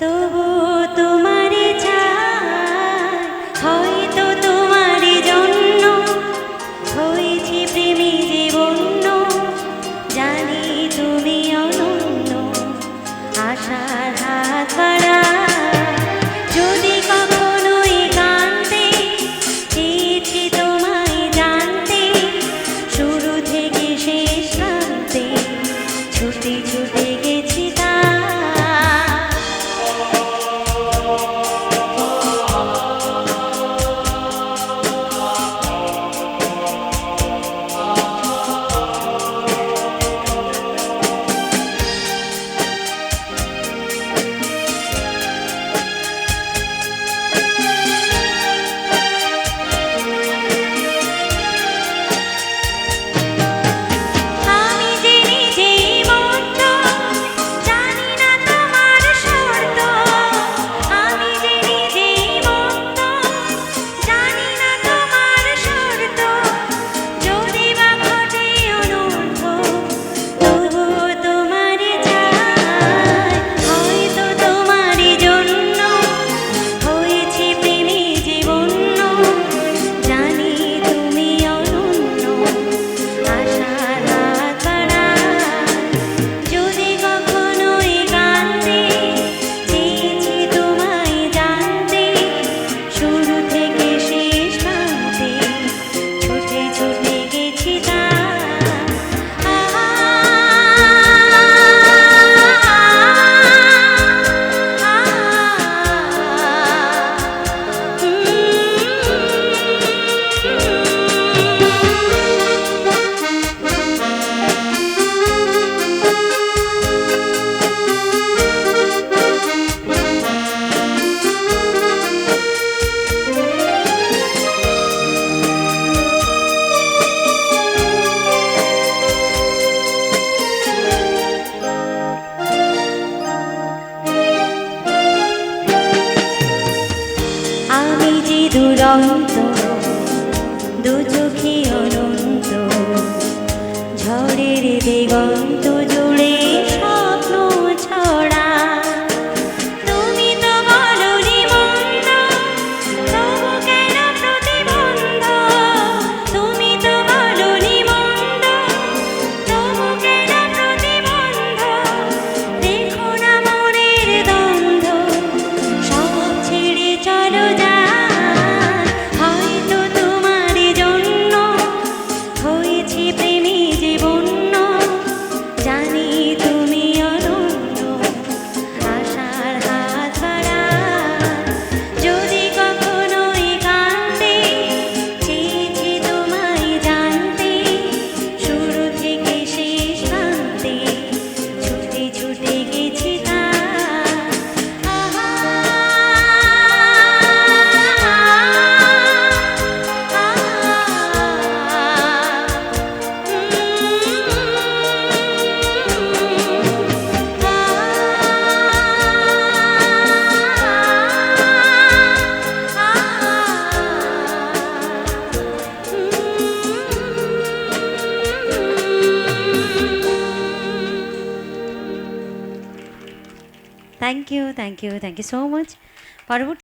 তবু তোমারে চাই হয়তো তোমার জন্য হয়েছি প্রেমী জীবন্য। জানি তুমি অনন্য, আশার হাত যদি কখনোই কানতে চেয়েছি তোমায় জানতে, শুরু থেকে সেই যে দুরন্ত দু চোখে অনন্ত ঝড়ের দিগন্ত thank you thank you thank you so much পরবর্তী